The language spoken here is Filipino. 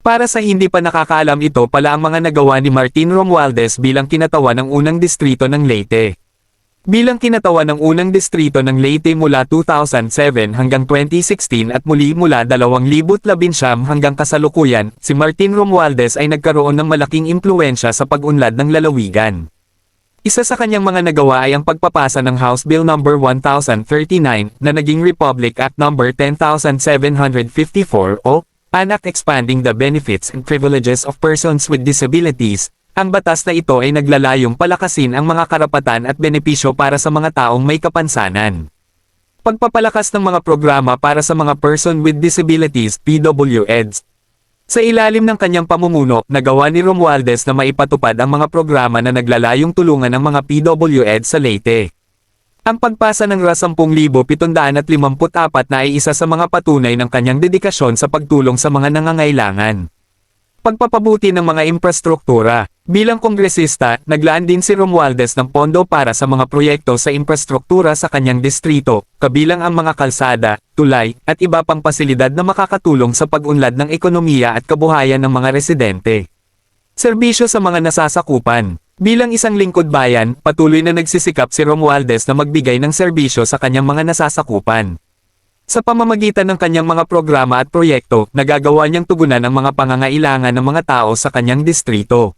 Para sa hindi pa nakakaalam ito pala ang mga nagawa ni Martin Romualdez bilang kinatawa ng unang distrito ng Leyte. Bilang kinatawa ng unang distrito ng Leyte mula 2007 hanggang 2016 at muli mula 2019 hanggang kasalukuyan, si Martin Romualdez ay nagkaroon ng malaking impluensya sa pag-unlad ng lalawigan. Isa sa kanyang mga nagawa ay ang pagpapasa ng House Bill No. 1039 na naging Republic Act No. 10754 o An Act Expanding the Benefits and Privileges of Persons with Disabilities. Ang batas na ito ay naglalayong palakasin ang mga karapatan at benepisyo para sa mga taong may kapansanan. Pagpapalakas ng mga programa para sa mga person with disabilities PWEDs. Sa ilalim ng kanyang pamumuno, nagawa ni Romualdez na maipatupad ang mga programa na naglalayong tulungan ng mga PWED sa Leyte. Ang pagpasa ng RA 10,754 na ay isa sa mga patunay ng kanyang dedikasyon sa pagtulong sa mga nangangailangan. Pagpapabuti ng mga infrastruktura. Bilang kongresista, naglaan din si Romualdez ng pondo para sa mga proyekto sa infrastruktura sa kanyang distrito, kabilang ang mga kalsada, tulay, at iba pang pasilidad na makakatulong sa pag-unlad ng ekonomiya at kabuhayan ng mga residente. Serbisyo sa mga nasasakupan. Bilang isang lingkod bayan, patuloy na nagsisikap si Romualdez na magbigay ng serbisyo sa kanyang mga nasasakupan. Sa pamamagitan ng kanyang mga programa at proyekto, nagagawa niyang tugunan ang mga pangangailangan ng mga tao sa kanyang distrito.